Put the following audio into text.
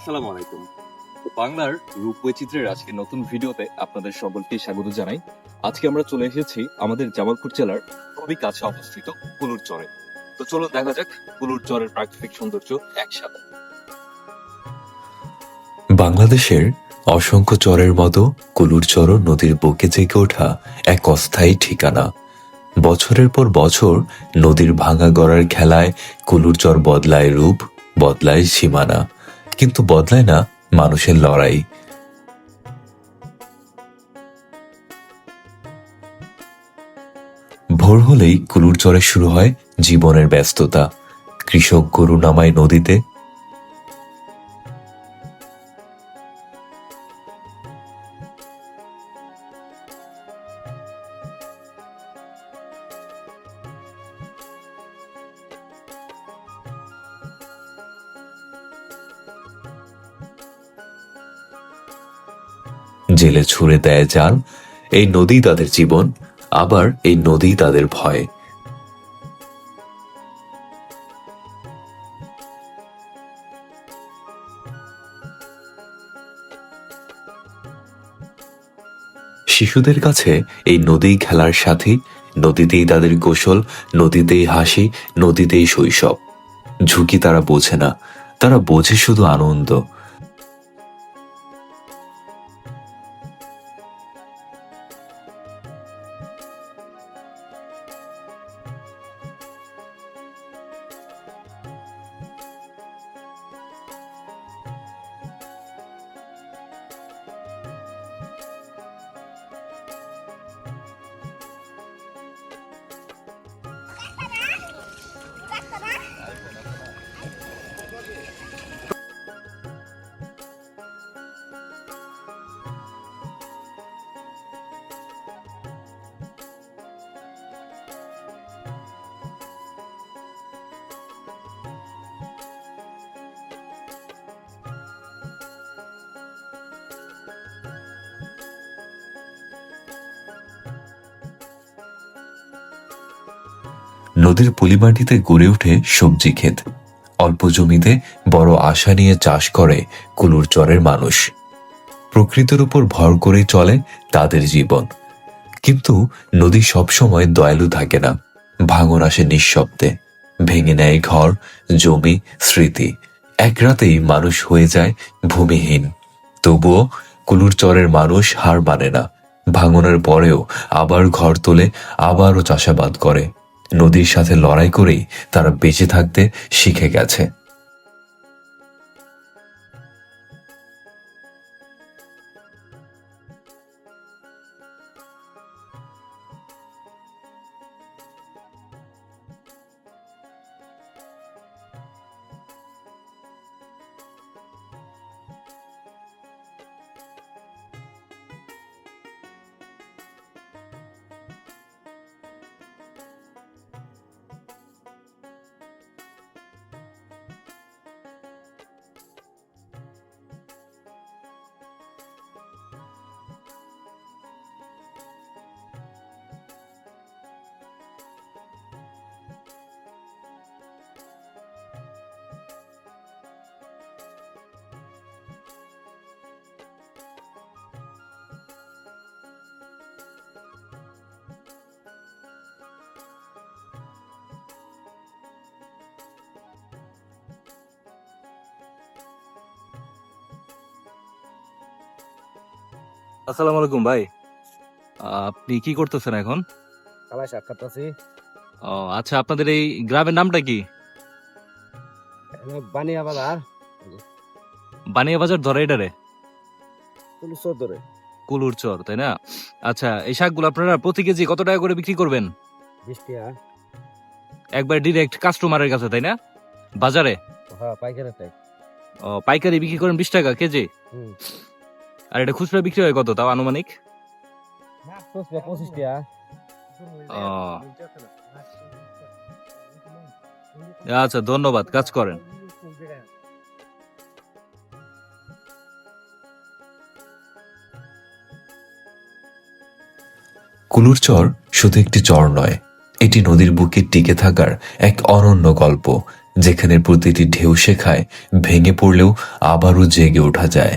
আসসালামু আলাইকুম। বাংলার রূপবৈচিত্র্যের আজকে নতুন ভিডিওতে আপনাদের সকলকে স্বাগত জানাই। আজকে আমরা চলে এসেছি আমাদের জামালপুর জেলার খুবই কাছে অবস্থিত কুলুর চরে। তো চলো দেখা যাক কুলুর চরের প্রাকৃতিক সৌন্দর্য একসাথে। বাংলাদেশের অসংখ্য চরের মতো কুলুর চর নদীর বুকে জেগে ওঠা এক অস্থায়ী ঠিকানা। বছরের পর বছর নদীর ভাঙা গড়ার খেলায় কুলুর চর বদলায় রূপ, বদলায় সীমানা। কিন্তু বদলায় না মানুষের লড়াই। ভোর হলেই কুলুর চরে শুরু হয় জীবনের ব্যস্ততা। কৃষক গরু নামায় নদীতে জেলে ছুঁড়ে দেয় জাল এই নদী তাদের জীবন, আবার এই নদী তাদের ভয়। শিশুদের কাছে এই নদী খেলার সাথী, নদীতেই তাদের গোসল, নদীতেই হাসি, নদীতেই শৈশব। ঝুঁকি তারা বোঝে না, তারা বোঝে শুধু আনন্দ। নদীর পলিমাটিতে গড়ে ওঠে সবজি ক্ষেত। অল্প জমিতে বড় আশা নিয়ে চাষ করে কুলুর চরের মানুষ। প্রকৃতির উপর ভর করে চলে তাদের জীবন। কিন্তু নদী সবসময় দয়ালু থাকে না। ভাঙন আসে নিঃশব্দে। ভেঙে নেয় ঘর, জমি, স্মৃতি। এক রাতেই মানুষ হয়ে যায় ভূমিহীন। তবুও কুলুর চরের মানুষ হার মানে না। ভাঙনের পরেও আবার ঘর তোলে, আবারও চাষাবাদ করে। নদীর সাথে লড়াই করেই তারা বেঁচে থাকতে শিখে গেছে। আসসালামু আলাইকুম ভাই। আপনি কি করতেছেন এখন? কালাই ও আচ্ছা আপনাদের এই গ্রামের নামটা কি? বানিয়া বাজার। বানিয়া বাজার ধরে এটারে চৌধুরী কুলুর চর তাই না? আচ্ছা এই শাকগুলো আপনারা প্রতি কেজি কত টাকা করে বিক্রি করবেন? একবার ডিরেক্ট কাস্টমারের কাছে তাই না? বাজারে? হ্যাঁ পাইকারি ও পাইকারি বিক্রি করেন বিশ টাকা কেজি? হুম। আর এটা খুচরা বিক্রি হয় কত? তাও আনুমানিক? পঁচিশ আচ্ছা ধন্যবাদ কাজ করেন। কুলুর চর শুধু একটি চর নয় এটি নদীর বুকে টিকে থাকার এক অনন্য গল্প যেখানে প্রতিটি ঢেউ শেখায় ভেঙে পড়লেও আবারও জেগে ওঠা যায়।